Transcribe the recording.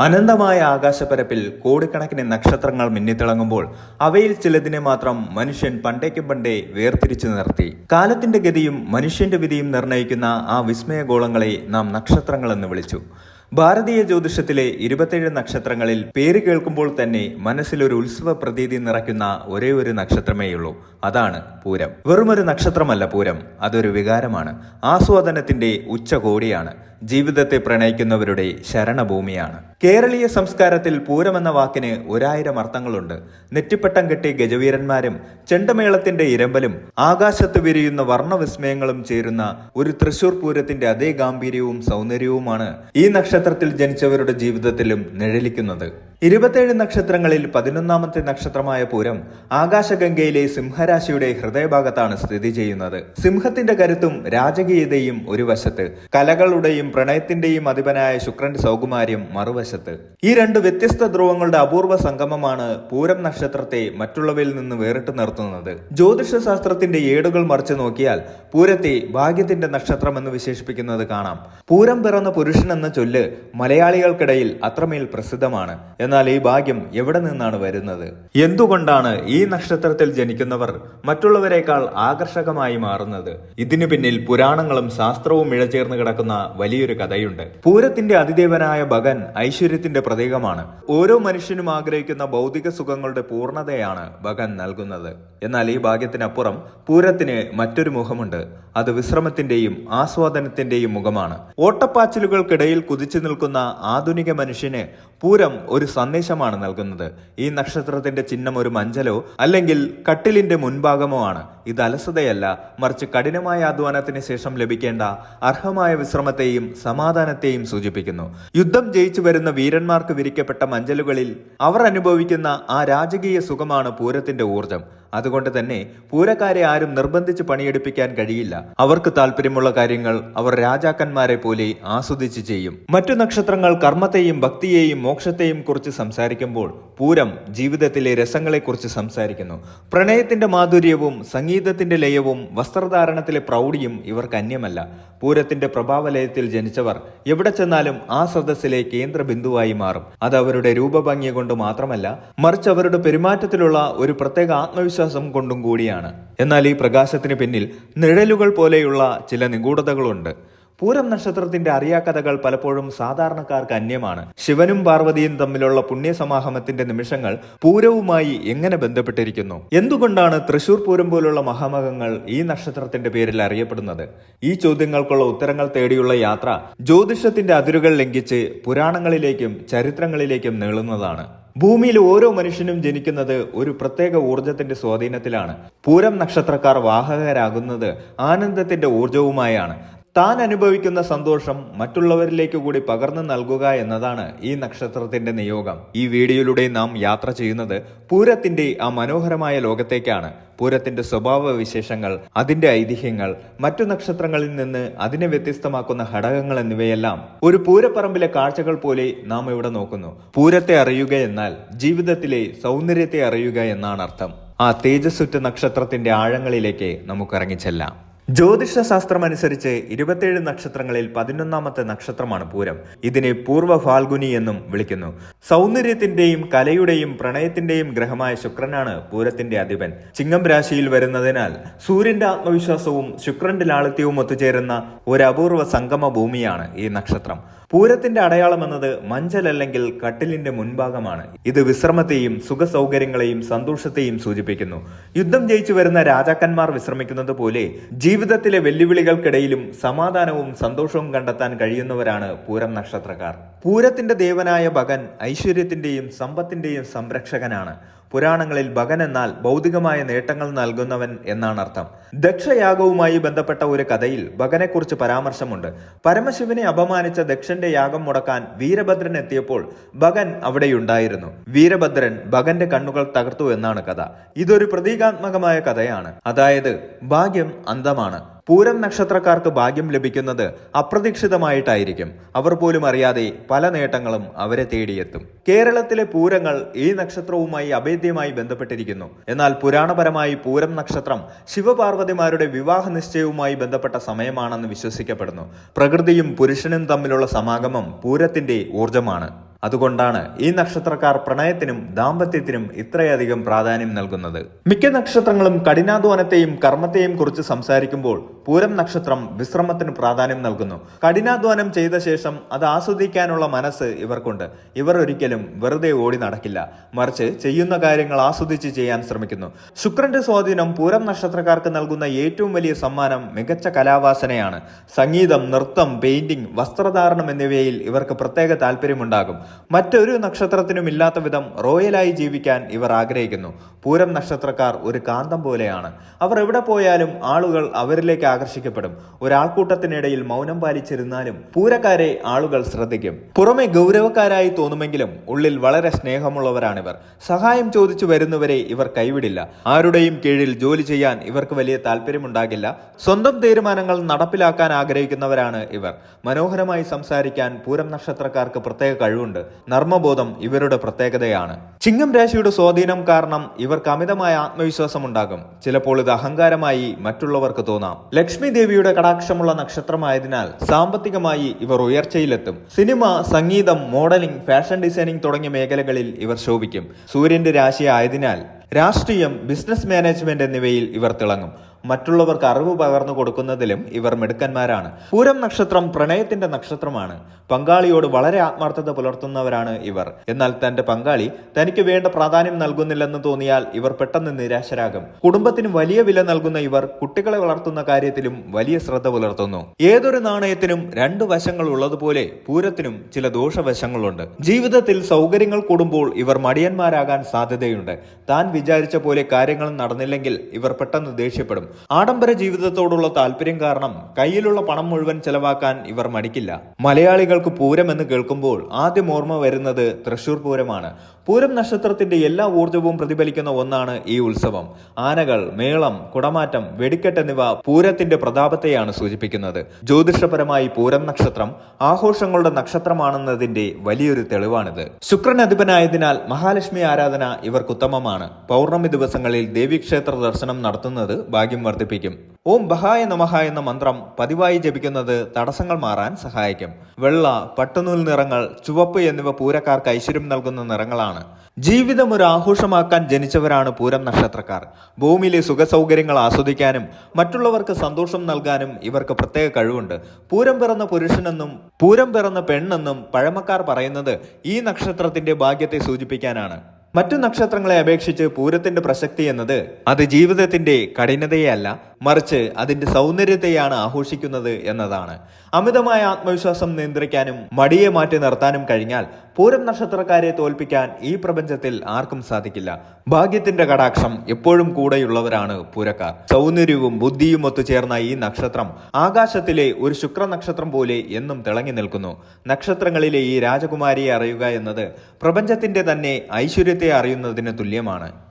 അനന്തമായ ആകാശപ്പരപ്പിൽ കോടിക്കണക്കിന് നക്ഷത്രങ്ങൾ മിന്നിത്തിളങ്ങുമ്പോൾ അവയിൽ ചിലതിനെ മാത്രം മനുഷ്യൻ പണ്ടേക്കും പണ്ടേ വേർതിരിച്ചു നിർത്തി. കാലത്തിന്റെ ഗതിയും മനുഷ്യന്റെ വിധിയും നിർണയിക്കുന്ന ആ വിസ്മയഗോളങ്ങളെ നാം നക്ഷത്രങ്ങൾ എന്ന് വിളിച്ചു. ഭാരതീയ ജ്യോതിഷത്തിലെ ഇരുപത്തേഴ് നക്ഷത്രങ്ങളിൽ പേര് കേൾക്കുമ്പോൾ തന്നെ മനസ്സിലൊരു ഉത്സവ പ്രതീതി നിറയ്ക്കുന്ന ഒരേ ഒരു നക്ഷത്രമേയുള്ളൂ. അതാണ് പൂരം. വെറുമൊരു നക്ഷത്രമല്ല പൂരം. അതൊരു വികാരമാണ്. ആസ്വാദനത്തിന്റെ ഉച്ചകോടിയാണ് ജീവിതത്തെ പ്രണയിക്കുന്നവരുടെ ശരണഭൂമിയാണ്. കേരളീയ സംസ്കാരത്തിൽ പൂരമെന്ന വാക്കിന് ഒരായിരം അർത്ഥങ്ങളുണ്ട്. നെറ്റിപ്പട്ടം കെട്ടി ഗജവീരന്മാരും ചെണ്ടമേളത്തിന്റെ ഇരമ്പലും ആകാശത്ത് വിരിയുന്ന വർണവിസ്മയങ്ങളും ചേരുന്ന ഒരു തൃശൂർ പൂരത്തിന്റെ അതേ ഗാംഭീര്യവും സൗന്ദര്യവുമാണ് ഈ നക്ഷത്രത്തിൽ ജനിച്ചവരുടെ ജീവിതത്തിലും നിഴലിക്കുന്നത്. ഇരുപത്തേഴ് നക്ഷത്രങ്ങളിൽ പതിനൊന്നാമത്തെ നക്ഷത്രമായ പൂരം ആകാശഗംഗയിലെ സിംഹരാശിയുടെ ഹൃദയഭാഗത്താണ് സ്ഥിതി ചെയ്യുന്നത്. സിംഹത്തിന്റെ കരുത്തും രാജകീയതയും ഒരു വശത്ത് കലകളുടെയും പ്രണയത്തിന്റെയും അധിപനായ ശുക്രന്റെ സൗകുമാര്യം മറുവശത്ത്. ഈ രണ്ട് വ്യത്യസ്ത ധ്രുവങ്ങളുടെ അപൂർവ സംഗമമാണ് പൂരം നക്ഷത്രത്തെ മറ്റുള്ളവയിൽ നിന്ന് വേറിട്ട് നിർത്തുന്നത്. ജ്യോതിഷ ശാസ്ത്രത്തിന്റെ ഏടുകൾ മറിച്ചു നോക്കിയാൽ പൂരത്തെ ഭാഗ്യത്തിന്റെ നക്ഷത്രം എന്ന് വിശേഷിപ്പിക്കുന്നത് കാണാം. പൂരം പിറന്ന പുരുഷൻ എന്ന ചൊല്ല് മലയാളികൾക്കിടയിൽ അത്രമേൽ പ്രസിദ്ധമാണ്. എന്നാൽ ഈ ഭാഗ്യം എവിടെ നിന്നാണ് വരുന്നത്? എന്തുകൊണ്ടാണ് ഈ നക്ഷത്രത്തിൽ ജനിക്കുന്നവർ മറ്റുള്ളവരെക്കാൾ ആകർഷകമായി മാറുന്നത്? ഇതിനു പിന്നിൽ പുരാണങ്ങളും ശാസ്ത്രവും ഇഴചേർന്ന് കിടക്കുന്ന വലിയൊരു കഥയുണ്ട്. പൂരത്തിന്റെ അതിദേവനായ ഭഗൻ ഐശ്വര്യത്തിന്റെ പ്രതീകമാണ്. ഓരോ മനുഷ്യനും ആഗ്രഹിക്കുന്ന ഭൗതിക സുഖങ്ങളുടെ പൂർണതയാണ് ഭഗൻ നൽകുന്നത്. എന്നാൽ ഈ ഭാഗ്യത്തിനപ്പുറം പൂരത്തിന് മറ്റൊരു മുഖമുണ്ട്. അത് വിശ്രമത്തിന്റെയും ആസ്വാദനത്തിന്റെയും മുഖമാണ്. ഓട്ടപ്പാച്ചിലുകൾക്കിടയിൽ കുതിച്ചു നിൽക്കുന്ന ആധുനിക മനുഷ്യന് പൂരം ഒരു സന്ദേശമാണ് നൽകുന്നത്. ഈ നക്ഷത്രത്തിന്റെ ചിഹ്നം ഒരു മഞ്ചലോ അല്ലെങ്കിൽ കട്ടിലിന്റെ മുൻഭാഗമോ ആണ്. ഇത് അലസതയല്ല. മറിച്ച് കഠിനമായ അധ്വാനത്തിന് ശേഷം ലഭിക്കേണ്ട അർഹമായ വിശ്രമത്തെയും സമാധാനത്തെയും സൂചിപ്പിക്കുന്നു. യുദ്ധം ജയിച്ചു വരുന്ന വീരന്മാർക്ക് വിരിക്കപ്പെട്ട മഞ്ചലുകളിൽ അവർ അനുഭവിക്കുന്ന ആ രാജകീയ സുഖമാണ് പൂരത്തിന്റെ ഊർജം അതുകൊണ്ട് തന്നെ പൂരക്കാരെ ആരും നിർബന്ധിച്ച് പണിയെടുപ്പിക്കാൻ കഴിയില്ല. അവർക്ക് താല്പര്യമുള്ള കാര്യങ്ങൾ അവർ രാജാക്കന്മാരെ പോലെ ആസ്വദിച്ച് ചെയ്യും. മറ്റു നക്ഷത്രങ്ങൾ കർമ്മത്തെയും ഭക്തിയെയും മോക്ഷത്തെയും കുറിച്ച് സംസാരിക്കുമ്പോൾ പൂരം ജീവിതത്തിലെ രസങ്ങളെക്കുറിച്ച് സംസാരിക്കുന്നു. പ്രണയത്തിന്റെ മാധുര്യവും സംഗീതത്തിന്റെ ലയവും വസ്ത്രധാരണത്തിലെ പ്രൗഢിയും ഇവർക്ക് അന്യമല്ല. പൂരത്തിന്റെ പ്രഭാവലയത്തിൽ ജനിച്ചവർ എവിടെ ചെന്നാലും ആ സദസ്സിലെ കേന്ദ്ര ബിന്ദുവായി മാറും. അത് അവരുടെ രൂപഭംഗി കൊണ്ട് മാത്രമല്ല മറിച്ച് അവരുടെ പെരുമാറ്റത്തിലുള്ള ഒരു പ്രത്യേക ആത്മവിശ്വാസം കൊണ്ടും കൂടിയാണ്. എന്നാൽ ഈ പ്രകാശത്തിന് പിന്നിൽ നിഴലുകൾ പോലെയുള്ള ചില നിഗൂഢതകളുണ്ട്. പൂരം നക്ഷത്രത്തിന്റെ അറിയാക്കഥകൾ പലപ്പോഴും സാധാരണക്കാർക്ക് അന്യമാണ്. ശിവനും പാർവതിയും തമ്മിലുള്ള പുണ്യസമാഹമത്തിന്റെ നിമിഷങ്ങൾ പൂരവുമായി എങ്ങനെ ബന്ധപ്പെട്ടിരിക്കുന്നു? എന്തുകൊണ്ടാണ് തൃശൂർ പൂരം പോലുള്ള മഹാമഹങ്ങൾ ഈ നക്ഷത്രത്തിന്റെ പേരിൽ അറിയപ്പെടുന്നത്? ഈ ചോദ്യങ്ങൾക്കുള്ള ഉത്തരങ്ങൾ തേടിയുള്ള യാത്ര ജ്യോതിഷത്തിന്റെ അതിരുകൾ ലംഘിച്ച് പുരാണങ്ങളിലേക്കും ചരിത്രങ്ങളിലേക്കും നീളുന്നതാണ്. ഭൂമിയിൽ ഓരോ മനുഷ്യനും ജനിക്കുന്നത് ഒരു പ്രത്യേക ഊർജത്തിന്റെ സ്വാധീനത്തിലാണ്. പൂരം നക്ഷത്രക്കാർ വാഹകരാകുന്നത് ആനന്ദത്തിന്റെ ഊർജവുമായാണ് താൻ അനുഭവിക്കുന്ന സന്തോഷം മറ്റുള്ളവരിലേക്ക് കൂടി പകർന്നു നൽകുക എന്നതാണ് ഈ നക്ഷത്രത്തിന്റെ നിയോഗം. ഈ വീഡിയോയിലൂടെ നാം യാത്ര ചെയ്യുന്നത് പൂരത്തിന്റെ ആ മനോഹരമായ ലോകത്തേക്കാണ്. പൂരത്തിന്റെ സ്വഭാവ വിശേഷങ്ങൾ അതിന്റെ ഐതിഹ്യങ്ങൾ മറ്റു നക്ഷത്രങ്ങളിൽ നിന്ന് അതിനെ വ്യത്യസ്തമാക്കുന്ന ഘടകങ്ങൾ എന്നിവയെല്ലാം ഒരു പൂരപ്പറമ്പിലെ കാഴ്ചകൾ പോലെ നാം ഇവിടെ നോക്കുന്നു. പൂരത്തെ അറിയുക എന്നാൽ ജീവിതത്തിലെ സൗന്ദര്യത്തെ അറിയുക എന്നാണ് അർത്ഥം. ആ തേജസ്സുറ്റ നക്ഷത്രത്തിന്റെ ആഴങ്ങളിലേക്ക് നമുക്ക് ഇറങ്ങിച്ചെല്ലാം ജ്യോതിഷ ശാസ്ത്രം അനുസരിച്ച് ഇരുപത്തിയേഴ് നക്ഷത്രങ്ങളിൽ പതിനൊന്നാമത്തെ നക്ഷത്രമാണ് പൂരം. ഇതിനെ പൂർവ ഫാൽഗുനി എന്നും വിളിക്കുന്നു. സൗന്ദര്യത്തിന്റെയും കലയുടെയും പ്രണയത്തിന്റെയും ഗ്രഹമായ ശുക്രനാണ് പൂരത്തിന്റെ അധിപൻ. ചിങ്ങം രാശിയിൽ വരുന്നതിനാൽ സൂര്യന്റെ ആത്മവിശ്വാസവും ശുക്രന്റെ ലാളിത്യവും ഒത്തുചേരുന്ന ഒരു അപൂർവ സംഗമ ഭൂമിയാണ് ഈ നക്ഷത്രം. പൂരത്തിന്റെ അടയാളം എന്നത് മഞ്ചൽ അല്ലെങ്കിൽ കട്ടിലിന്റെ മുൻഭാഗമാണ്. ഇത് വിശ്രമത്തെയും സുഖ സൗകര്യങ്ങളെയും സന്തോഷത്തെയും സൂചിപ്പിക്കുന്നു. യുദ്ധം ജയിച്ചു വരുന്ന രാജാക്കന്മാർ വിശ്രമിക്കുന്നത് പോലെ ജീവിതത്തിലെ വെല്ലുവിളികൾക്കിടയിലും സമാധാനവും സന്തോഷവും കണ്ടെത്താൻ കഴിയുന്നവരാണ് പൂരം നക്ഷത്രക്കാർ. പൂരത്തിന്റെ ദേവനായ ഭഗൻ ഐശ്വര്യത്തിന്റെയും സമ്പത്തിന്റെയും സംരക്ഷകനാണ്. പുരാണങ്ങളിൽ ഭഗൻ എന്നാൽ ഭൗതികമായ നേട്ടങ്ങൾ നൽകുന്നവൻ എന്നാണ് അർത്ഥം. ദക്ഷയാഗവുമായി ബന്ധപ്പെട്ട ഒരു കഥയിൽ ഭഗനെക്കുറിച്ച് പരാമർശമുണ്ട്. പരമശിവനെ അപമാനിച്ച ദക്ഷന്റെ യാഗം മുടക്കാൻ വീരഭദ്രൻ എത്തിയപ്പോൾ ഭഗൻ അവിടെയുണ്ടായിരുന്നു. വീരഭദ്രൻ ഭഗന്റെ കണ്ണുകൾ തകർത്തു എന്നാണ് കഥ. ഇതൊരു പ്രതീകാത്മകമായ കഥയാണ്. അതായത് ഭാഗ്യം അന്തമാണ് പൂരം നക്ഷത്രക്കാർക്ക് ഭാഗ്യം ലഭിക്കുന്നത് അപ്രതീക്ഷിതമായിട്ടായിരിക്കും. അവർ പോലും അറിയാതെ പല നേട്ടങ്ങളും അവരെ തേടിയെത്തും. കേരളത്തിലെ പൂരങ്ങൾ ഈ നക്ഷത്രവുമായി അഭേദ്യമായി ബന്ധപ്പെട്ടിരിക്കുന്നു. എന്നാൽ പുരാണപരമായി പൂരം നക്ഷത്രം ശിവപാർവതിമാരുടെ വിവാഹ നിശ്ചയവുമായി ബന്ധപ്പെട്ട സമയമാണെന്ന് വിശ്വസിക്കപ്പെടുന്നു. പ്രകൃതിയും പുരുഷനും തമ്മിലുള്ള സമാഗമം പൂരത്തിന്റെ ഊർജമാണ് അതുകൊണ്ടാണ് ഈ നക്ഷത്രക്കാർ പ്രണയത്തിനും ദാമ്പത്യത്തിനും ഇത്രയധികം പ്രാധാന്യം നൽകുന്നത്. മിക്ക നക്ഷത്രങ്ങളും കഠിനാധ്വാനത്തെയും കർമ്മത്തെയും കുറിച്ച് സംസാരിക്കുമ്പോൾ പൂരം നക്ഷത്രം വിശ്രമത്തിന് പ്രാധാന്യം നൽകുന്നു. കഠിനാധ്വാനം ചെയ്ത ശേഷം അത് ആസ്വദിക്കാനുള്ള മനസ്സ് ഇവർക്കുണ്ട്. ഇവർ ഒരിക്കലും വെറുതെ ഓടി നടക്കില്ല. മറിച്ച് ചെയ്യുന്ന കാര്യങ്ങൾ ആസ്വദിച്ച് ചെയ്യാൻ ശ്രമിക്കുന്നു. ശുക്രന്റെ സ്വാധീനം പൂരം നക്ഷത്രക്കാർക്ക് നൽകുന്ന ഏറ്റവും വലിയ സമ്മാനം മികച്ച കലാവാസനയാണ്. സംഗീതം നൃത്തം പെയിന്റിംഗ് വസ്ത്രധാരണം എന്നിവയിൽ ഇവർക്ക് പ്രത്യേക താല്പര്യമുണ്ടാകും. മറ്റൊരു നക്ഷത്രത്തിനും ഇല്ലാത്ത വിധം റോയലായി ജീവിക്കാൻ ഇവർ ആഗ്രഹിക്കുന്നു. പൂരം നക്ഷത്രക്കാർ ഒരു കാന്തം പോലെയാണ്. അവർ എവിടെ പോയാലും ആളുകൾ അവരിലേക്ക് ആകർഷിക്കപ്പെടും. ഒരാൾക്കൂട്ടത്തിനിടയിൽ മൗനം പാലിച്ചിരുന്നാലും പൂരക്കാരെ ആളുകൾ ശ്രദ്ധിക്കും. പുറമെ ഗൗരവക്കാരായി തോന്നുമെങ്കിലും ഉള്ളിൽ വളരെ സ്നേഹമുള്ളവരാണിവർ. സഹായം ചോദിച്ചു വരുന്നവരെ ഇവർ കൈവിടില്ല. ആരുടെയും കീഴിൽ ജോലി ചെയ്യാൻ ഇവർക്ക് വലിയ താല്പര്യമുണ്ടാകില്ല. സ്വന്തം തീരുമാനങ്ങൾ നടപ്പിലാക്കാൻ ആഗ്രഹിക്കുന്നവരാണ് ഇവർ. മനോഹരമായി സംസാരിക്കാൻ പൂരം നക്ഷത്രക്കാർക്ക് പ്രത്യേക കഴിവുണ്ട്. നർമ്മബോധം ഇവരുടെ പ്രത്യേകതയാണ്. ചിങ്ങം രാശിയുടെ സ്വാധീനം കാരണം ഇവർക്ക് അമിതമായ ആത്മവിശ്വാസം ഉണ്ടാകും. ചിലപ്പോൾ ഇത് അഹങ്കാരമായി മറ്റുള്ളവർക്ക് തോന്നാം. ലക്ഷ്മി ദേവിയുടെ കടാക്ഷമുള്ള നക്ഷത്രമായതിനാൽ സാമ്പത്തികമായി ഇവർ ഉയർച്ചയിലെത്തും. സിനിമ സംഗീതം മോഡലിംഗ് ഫാഷൻ ഡിസൈനിങ് തുടങ്ങിയ മേഖലകളിൽ ഇവർ ശോഭിക്കും. സൂര്യന്റെ രാശിയായതിനാൽ രാഷ്ട്രീയം ബിസിനസ് മാനേജ്മെന്റ് എന്നിവയിൽ ഇവർ തിളങ്ങും. മറ്റുള്ളവർക്ക് അറിവ് പകർന്നു കൊടുക്കുന്നതിലും ഇവർ മിടുക്കന്മാരാണ്. പൂരം നക്ഷത്രം പ്രണയത്തിന്റെ നക്ഷത്രമാണ്. പങ്കാളിയോട് വളരെ ആത്മാർത്ഥത പുലർത്തുന്നവരാണ് ഇവർ. എന്നാൽ തന്റെ പങ്കാളി തനിക്ക് വേണ്ട പ്രാധാന്യം നൽകുന്നില്ലെന്ന് തോന്നിയാൽ ഇവർ പെട്ടെന്ന് നിരാശരാകും. കുടുംബത്തിന് വലിയ വില നൽകുന്ന ഇവർ കുട്ടികളെ വളർത്തുന്ന കാര്യത്തിലും വലിയ ശ്രദ്ധ പുലർത്തുന്നു. ഏതൊരു നാണയത്തിനും രണ്ട് വശങ്ങൾ ഉള്ളതുപോലെ പൂരത്തിനും ചില ദോഷവശങ്ങളുണ്ട്. ജീവിതത്തിൽ സൗകര്യങ്ങൾ കൂടുമ്പോൾ ഇവർ മടിയന്മാരാകാൻ സാധ്യതയുണ്ട്. താൻ വിചാരിച്ച പോലെ കാര്യങ്ങൾ നടന്നില്ലെങ്കിൽ ഇവർ പെട്ടെന്ന് ദേഷ്യപ്പെടും. ആഡംബര ജീവിതത്തോടുള്ള താല്പര്യം കാരണം കയ്യിലുള്ള പണം മുഴുവൻ ചെലവാക്കാൻ ഇവർ മടിക്കില്ല. മലയാളികൾക്ക് പൂരം എന്ന് കേൾക്കുമ്പോൾ ആദ്യം ഓർമ്മ വരുന്നത് തൃശൂർ പൂരമാണ്. പൂരം നക്ഷത്രത്തിന്റെ എല്ലാ ഊർജവും പ്രതിഫലിക്കുന്ന ഒന്നാണ് ഈ ഉത്സവം. ആനകൾ മേളം കുടമാറ്റം വെടിക്കെട്ട് എന്നിവ പൂരത്തിന്റെ പ്രതാപത്തെയാണ് സൂചിപ്പിക്കുന്നത്. ജ്യോതിഷപരമായി പൂരം നക്ഷത്രം ആഘോഷങ്ങളുടെ നക്ഷത്രമാണെന്നതിന്റെ വലിയൊരു തെളിവാണിത്. ശുക്രൻ അധിപനായതിനാൽ മഹാലക്ഷ്മി ആരാധന ഇവർക്ക് ഉത്തമമാണ് പൗർണമി ദിവസങ്ങളിൽ ദേവീക്ഷേത്ര ദർശനം നടത്തുന്നത് ഭാഗ്യം വർദ്ധിപ്പിക്കും. ഓം ബഹായ നമഹ എന്ന മന്ത്രം പതിവായി ജപിക്കുന്നത് തടസ്സങ്ങൾ മാറാൻ സഹായിക്കും. വെള്ള പട്ടുനൂൽ നിറങ്ങൾ ചുവപ്പ് എന്നിവ പൂരക്കാർക്ക് ഐശ്വര്യം നൽകുന്ന നിറങ്ങളാണ്. ജീവിതം ഒരു ആഘോഷമാക്കാൻ ജനിച്ചവരാണ് പൂരം നക്ഷത്രക്കാർ. ഭൂമിയിലെ സുഖസൗകര്യങ്ങൾ ആസ്വദിക്കാനും മറ്റുള്ളവർക്ക് സന്തോഷം നൽകാനും ഇവർക്ക് പ്രത്യേക കഴിവുണ്ട്. പൂരം പിറന്ന പുരുഷനെന്നും പൂരം പിറന്ന പെണ്ണെന്നും പഴമക്കാർ പറയുന്നത് ഈ നക്ഷത്രത്തിന്റെ ഭാഗ്യത്തെ സൂചിപ്പിക്കാനാണ്. മറ്റു നക്ഷത്രങ്ങളെ അപേക്ഷിച്ച് പൂരത്തിന്റെ പ്രസക്തി എന്നത് അത് ജീവിതത്തിന്റെ കഠിനതയല്ല മറിച്ച് അതിന്റെ സൗന്ദര്യത്തെയാണ് ആഘോഷിക്കുന്നത് എന്നതാണ്. അമിതമായ ആത്മവിശ്വാസം നിയന്ത്രിക്കാനും മടിയെ മാറ്റി നിർത്താനും കഴിഞ്ഞാൽ പൂരം നക്ഷത്രക്കാരെ തോൽപ്പിക്കാൻ ഈ പ്രപഞ്ചത്തിൽ ആർക്കും സാധിക്കില്ല. ഭാഗ്യത്തിന്റെ കടാക്ഷം എപ്പോഴും കൂടെയുള്ളവരാണ് പൂരക്കാർ. സൗന്ദര്യവും ബുദ്ധിയും ഒത്തുചേർന്ന ഈ നക്ഷത്രം ആകാശത്തിലെ ഒരു ശുക്ര നക്ഷത്രം പോലെ എന്നും തിളങ്ങി നിൽക്കുന്നു. നക്ഷത്രങ്ങളിലെ ഈ രാജകുമാരിയെ അറിയുക എന്നത് പ്രപഞ്ചത്തിന്റെ തന്നെ ഐശ്വര്യത്തെ അറിയുന്നതിന് തുല്യമാണ്.